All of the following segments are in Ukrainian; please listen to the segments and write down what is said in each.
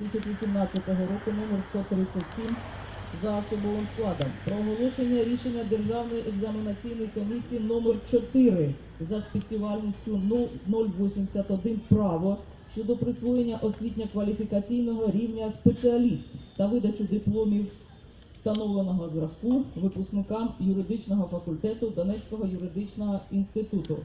2017 року номер 137 за особовим складом про оголошення рішення Державної екзаменаційної комісії номер 4 за спеціальністю 081 право щодо присвоєння освітньо-кваліфікаційного рівня спеціаліст та видачу дипломів встановленого зразку випускникам юридичного факультету Донецького юридичного інституту.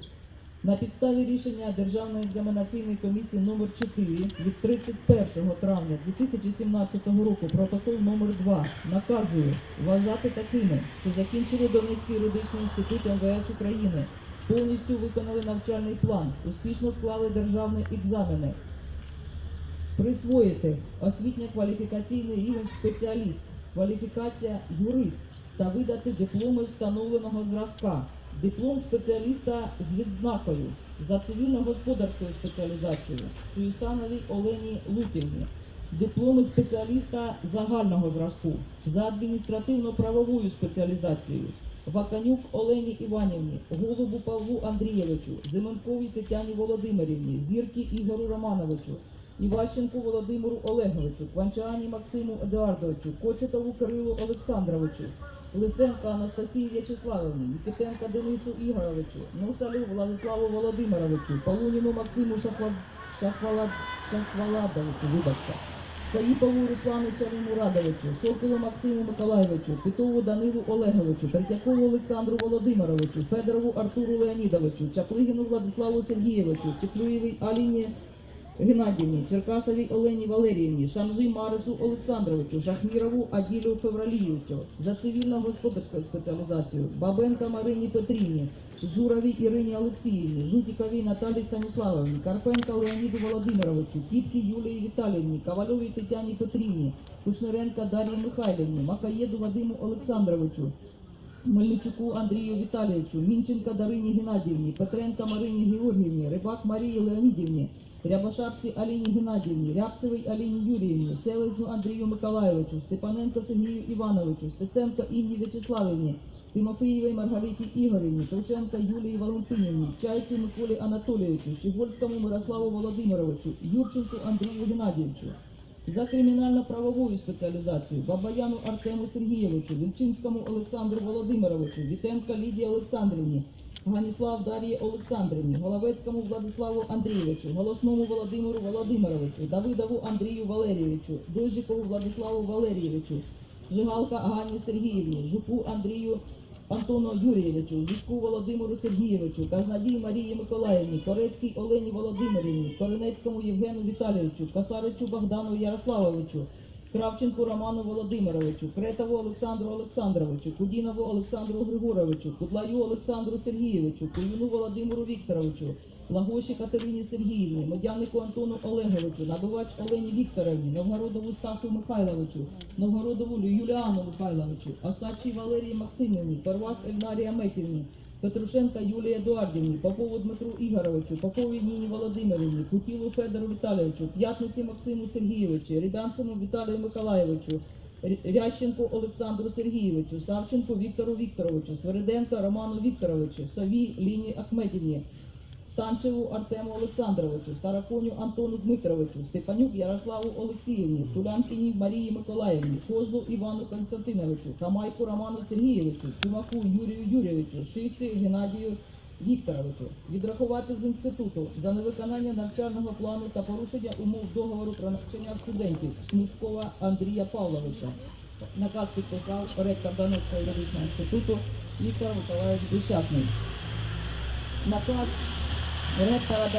На підставі рішення Державної екзаменаційної комісії номер 4 від 31 травня 2017 року протокол номер 2 наказує вважати такими, що закінчили Донецький юридичний інститут МВС України, повністю виконали навчальний план, успішно склали державні екзамени, присвоїти освітньо-кваліфікаційний рівень спеціаліст, кваліфікація юрист та видати дипломи встановленого зразка, диплом спеціаліста з відзнакою за цивільно-господарською спеціалізацією Суїсановій Олені Луківні, дипломи спеціаліста загального зразку за адміністративно-правовою спеціалізацією Ваканюк Олені Іванівні, Голубу Павлу Андрійовичу, Зименковій Тетяні Володимирівні, Зірки Ігору Романовичу, Іващенку Володимиру Олеговичу, Кванчані Максиму Едуардовичу, Кочетову Кирилу Олександровичу, Лисенко Анастасії В'ячеславовні, Нікітенка Денису Ігоровичу, Нусалю Владиславу Володимировичу, Полуніну Максиму Шахва... Шахвала... Шахваладовичу, вибачте, Саїпову Руслану Чарномурадовичу, Соколу Максиму Миколайовичу, Титову Данилу Олеговичу, Третьякову Олександру Володимировичу, Федорову Артуру Леонідовичу, Чаплигіну Владиславу Сергійовичу, Чеклюєвій Аліні Геннадіївні, Черкасовій Олені Валеріївні, Шамжи Марису Олександровичу, Шахмірову Аділю Февраліївичу за цивільно-господарською спеціалізацією, Бабенка Марині Петрівні, Журавій Ірині Олексіївні, Жутіковій Наталі Станіславовні, Карпенка Леоніду Володимировичу, Кіпкі Юлії Віталіївні, Ковальовій Тетяні Петрівні, Кушнеренка Дар'ї Михайлівні, Макаєду Вадиму Олександровичу, Мельничуку Андрію Віталійовичу, Мінченка Дарині Геннадіївні, Петренка Марині Георгіївні, Рибак Марії Леонідівні, Рябошапці Аліні Геннадіївні, Рябцевій Аліні Юріївні, Селезню Андрію Миколайовичу, Степаненко Сергію Івановичу, Стеценко Інні В'ячеславівні, Тимофієвій Маргариті Ігорівні, Товченка Юлії Валентинівні, Чайці Миколі Анатолійовичу, Щегольському Мирославу Володимировичу, Юрченку Андрію Геннадійовичу. За кримінально-правовою спеціалізацією Бабаяну Артему Сергійовичу, Вільчинському Олександру Володимировичу, Вітенка Лідії Олександрівні, Ганіслав Дар'ї Олександрівні, Головецькому Владиславу Андрійовичу, Голосному Володимиру Володимировичу, Давидову Андрію Валерійовичу, Дойжикову Владиславу Валерійовичу, Жигалка Гані Сергіївні, Жуку Андрію Антону Юрійовичу, Зіську Володимиру Сергійовичу, Казнадій Марії Миколаївні, Корецькій Олені Володимирівні, Коренецькому Євгену Віталійовичу, Касаричу Богдану Ярославовичу, Кравченку Роману Володимировичу, Кретову Олександру Олександровичу, Кудінову Олександру Григоровичу, Кудлаю Олександру Сергійовичу, Куюну Володимиру Вікторовичу, Лагоші Катерині Сергіївні, Медянику Антону Олеговичу, Набувач Олені Вікторовні, Новгородову Стасу Михайловичу, Новгородову Юліану Михайловичу, Осадчій Валерії Максимівні, Первак Ельнарі Аметівні, Петрушенка Юлії Едуардівні, Попову Дмитру Ігоровичу, Поповій Ніні Володимирівні, Кутілу Федору Віталійовичу, П'ятниці Максиму Сергійовичу, Рібянцеву Віталію Миколаєвичу, Рященку Олександру Сергійовичу, Савченку Віктору Вікторовичу, Свериденко Роману Вікторовичу, Сові Ліні Ахметівні, Станчеву Артему Олександровичу, Староконю Антону Дмитровичу, Степанюк Ярославу Олексіївні, Тулянкіні Марії Миколаївні, Козлу Івану Константиновичу, Хамайку Роману Сергійовичу, Чумаку Юрію Юрійовичу, Шисті Геннадію Вікторовичу, відрахувати з інституту за невиконання навчального плану та порушення умов договору про навчання студентів Смушкова Андрія Павловича. Наказ підписав ректор Донецького юридичного інституту Віктор Миколаївич Дещасний. Наказ Pero tawad ang